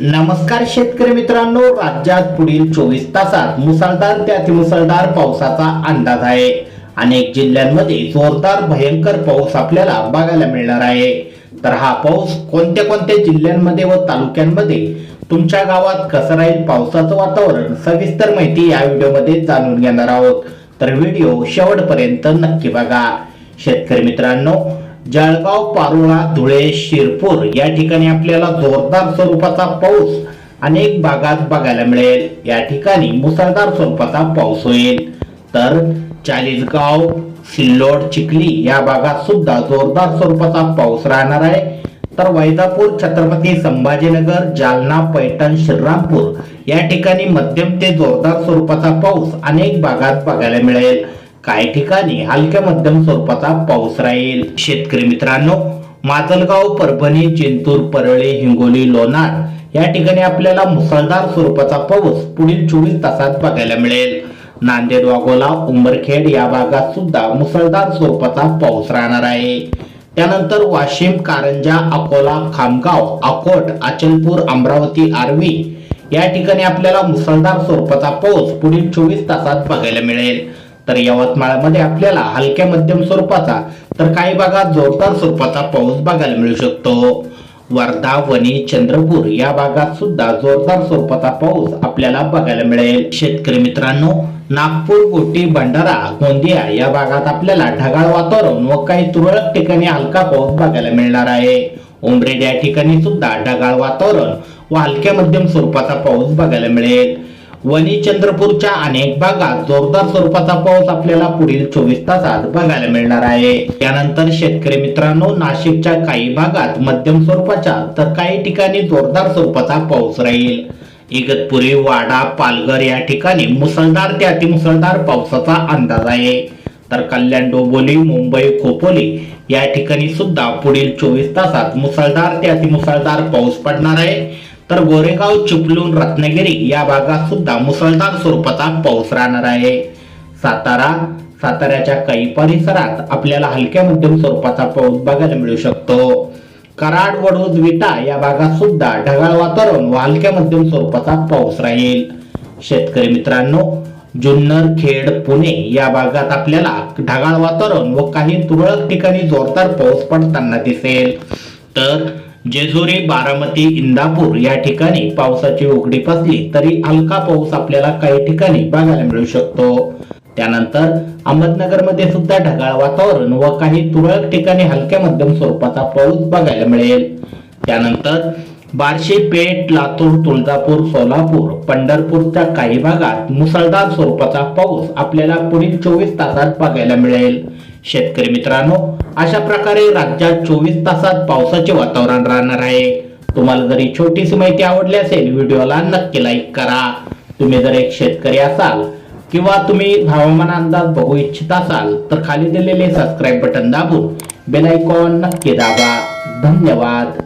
नमस्कार शेतकरी मित्रांनो राज्यात पुढील चोवीस तासात मुसळधार ते अतिमुसळधार पावसाचा अंदाज आहे. अनेक जिल्ह्यांमध्ये जोरदार भयंकर पाऊस आपल्याला बघायला मिळणार आहे. तर हा पाऊस कोणत्या कोणत्या जिल्ह्यांमध्ये व तालुक्यांमध्ये तुमच्या गावात कसं राहील पावसाचं वातावरण सविस्तर माहिती या व्हिडिओमध्ये जाणून घेणार आहोत. तर व्हिडिओ शेवटपर्यंत नक्की बघा. शेतकरी मित्रांनो जळगाव पारोळा धुळे शिरपूर या ठिकाणी आपल्याला जोरदार स्वरूपाचा पाऊस अनेक भागात बघायला मिळेल. या ठिकाणी मुसळधार स्वरूपाचा पाऊस होईल. तर चाळीसगाव सिल्लोड चिखली या भागात सुद्धा जोरदार स्वरूपाचा पाऊस राहणार आहे. तर वैजापूर छत्रपती संभाजीनगर जालना पैठण श्रीरामपूर या ठिकाणी मध्यम ते जोरदार स्वरूपाचा पाऊस अनेक भागात बघायला मिळेल. काही ठिकाणी हलक्या मध्यम स्वरूपाचा पाऊस राहील. शेतकरी मित्रांनो माजलगाव परभणी जिंतूर परळी हिंगोली लोणार या ठिकाणी आपल्याला मुसळधार स्वरूपाचा पाऊस पुढील चोवीस तासात बघायला मिळेल. नांदेड वाघोला उंबरखेड या भागात सुद्धा मुसळधार स्वरूपाचा पाऊस राहणार आहे. त्यानंतर वाशिम कारंजा अकोला खामगाव अकोट अचलपूर अमरावती आर्वी या ठिकाणी आपल्याला मुसळधार स्वरूपाचा पाऊस पुढील चोवीस तासात बघायला मिळेल. तर यवतमाळमध्ये आपल्याला हलक्या मध्यम स्वरूपाचा तर काही भागात जोरदार स्वरूपाचा पाऊस बघायला मिळू शकतो. वर्धा वणी चंद्रपूर या भागात सुद्धा जोरदार स्वरूपाचा पाऊस आपल्याला बघायला मिळेल. शेतकरी मित्रांनो नागपूर गोटी भंडारा गोंदिया या भागात आपल्याला ढगाळ वातावरण व काही तुरळक ठिकाणी हलका पाऊस बघायला मिळणार आहे. उमरेड या ठिकाणी सुद्धा ढगाळ वातावरण व हलक्या मध्यम स्वरूपाचा पाऊस बघायला मिळेल. वणी चंद्रपूरच्या अनेक भागात जोरदार स्वरूपाचा पाऊस आपल्याला पुढील चोवीस तासात बघायला मिळणार आहे. त्यानंतर शेतकरी मित्रांनो नाशिकच्या काही भागात मध्यम स्वरूपाच्या तर काही ठिकाणी जोरदार स्वरूपाचा पाऊस राहील. इगतपुरी वाडा पालघर या ठिकाणी मुसळधार ते अतिमुसळधार पावसाचा अंदाज आहे. तर कल्याण डोंबोली मुंबई खोपोली या ठिकाणी सुद्धा पुढील चोवीस तासात मुसळधार ते अतिमुसळधार पाऊस पडणार आहे. तर गोरेगाव चिपलून रत्नागिरी या भागात सुद्धा मुसळधार स्वरूपाचा पाऊस राहणार आहे. सातारा साताऱ्याच्या काही परिसरात आपल्याला हलक्या मध्यम स्वरूपाचा पाऊस बघायला मिळू शकतो. कराड वडोद विटा या भागात सुद्धा ढगाळ वातावरण व हलक्या मध्यम स्वरूपाचा पाऊस राहील. शेतकरी मित्रांनो जुन्नर खेड पुणे या भागात आपल्याला ढगाळ वातावरण व काही तुरळक ठिकाणी जोरदार पाऊस पडताना दिसेल. तर जेजुरी बारामती इंदापूर या ठिकाणी पावसाची उघडी फसली तरी हलका पाऊस आपल्याला काही ठिकाणी बघायला मिळू शकतो. त्यानंतर अहमदनगरमध्ये सुद्धा ढगाळ वातावरण व काही तुरळक ठिकाणी हलक्या मध्यम स्वरूपाचा पाऊस बघायला मिळेल. त्यानंतर बार्शी पेठ लातूर तुळजापूर सोलापूर पंढरपूरच्या काही भागात मुसळधार स्वरूपाचा पाऊस आपल्याला पुढील चोवीस तासात बघायला मिळेल. शेतकरी मित्रांनो अशा प्रकारे राज्यात चोवीस तासात पावसाचे वातावरण राहणार आहे. तुम्हाला जरी छोटीशी माहिती आवडली असेल व्हिडिओला नक्की लाईक करा. तुम्ही जर एक शेतकरी असाल किंवा तुम्ही हवामान अंदाज बघू इच्छित असाल तर खाली दिलेले सबस्क्राईब बटन दाबून बेल आयकॉन नक्की दाबा. धन्यवाद.